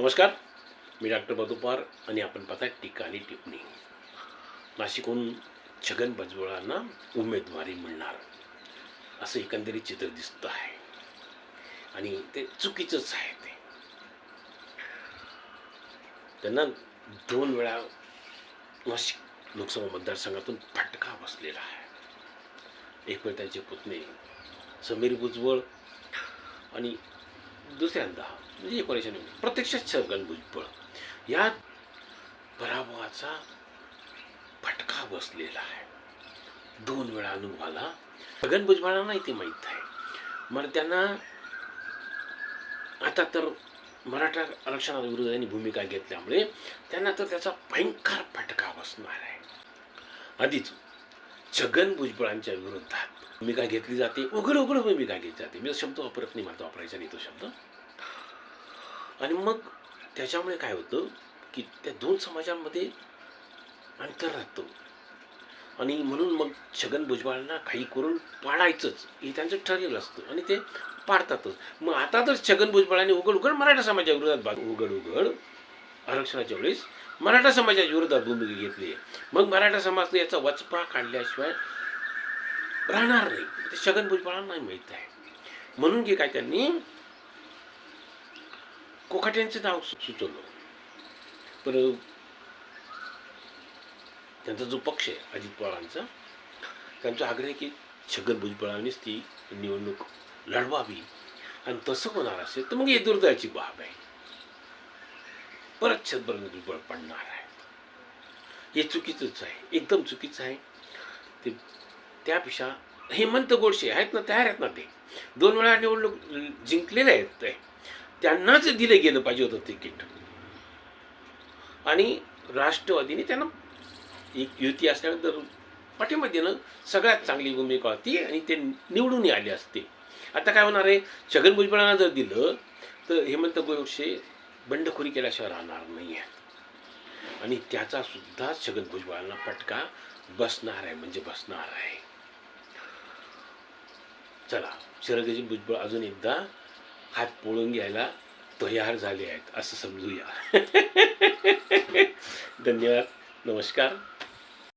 नमस्कार. मी डॉक्टर मधुपार आणि आपण पाहताय टीका आणि टिप्पणी. नाशिकहून छगन भुजबळांना उमेदवारी मिळणार. असं एकंदरीत चित्र दिसतं आहे. आणि ते चुकीचंच आहे ते. त्यांना दोन वेळा नाशिक लोकसभा मतदारसंघातून फटका बसलेला आहे. एक वेळ त्यांचे पुतणे समीर भुजबळ आणि दुसऱ्यांदा म्हणजे एकोणीसशे नव्वद प्रत्यक्षात छगन भुजबळ या पराभवाचा फटका बसलेला आहे. दोन वेळा अनुभवाला. छगन भुजबळांनाही ते माहीत आहे. मग त्यांना आता तर मराठा आरक्षणाविरुद्ध त्यांनी भूमिका घेतल्यामुळे त्यांना तर त्याचा भयंकर फटका बसणार आहे. आधीच छगन भुजबळांच्या विरोधात मी काय घेतली जाते? उघड उघड काय घेतली जाते? मी शब्द वापरत नाही मला तो वापरायचा नाही तो शब्द. आणि मग त्याच्यामुळे काय होतं की त्या दोन समाजांमध्ये अंतर राहतं. आणि म्हणून मग छगन भुजबळांना काही करून पाडायचंच. हे त्यांचं ठरलेलं असतं आणि ते पाडतातच. मग आता तर छगन भुजबळांनी उघड उघड मराठा समाजाच्या विरोधात उघड उघड आरक्षणाच्या वेळेस मराठा समाजाच्या विरोधात भूमिका घेतली आहे. मग मराठा समाज याचा वचपा काढल्याशिवाय राहणार नाही. ते छगन भुजबळांना नाही माहीत आहे. म्हणून की काय त्यांनी कोकाट्यांचं नाव सु- सुचवलं. पण त्यांचा जो पक्ष आहे अजित पवारांचा त्यांचा आग्रह आहे की छगन भुजबळांनीच ती निवडणूक लढवावी. आणि तसं होणार असेल तर मग हे दुर्दैवाची बाब आहे. परत छगन भुजबळ पडणार आहे. हे चुकीचंच आहे. एकदम चुकीचं आहे. ते त्यापेक्षा हेमंत गोडसे आहेत ना तयार आहेत ना ते. दोन वेळा निवडणूक जिंकलेले आहेत ते. त्यांनाच दिलं गेलं पाहिजे होतं तिकीट आणि राष्ट्रवादीने त्यांना एक युती असल्यानंतर पाठिंबा देणं सगळ्यात चांगली भूमिका होती आणि ते निवडूनही आले असते. आता काय होणार आहे? छगन भुजबळांना जर दिलं तर हेमंत गोडसे बंडखोरी केल्याशिवाय राहणार नाही आहे आणि त्याचा सुद्धा छगन भुजबळांना फटका बसणार आहे म्हणजे बसणार आहे. चला शरदजी भुजबळ अजून एकदा हात पोळून घ्यायला तयार झाले आहेत असं समजूया. धन्यवाद नमस्कार.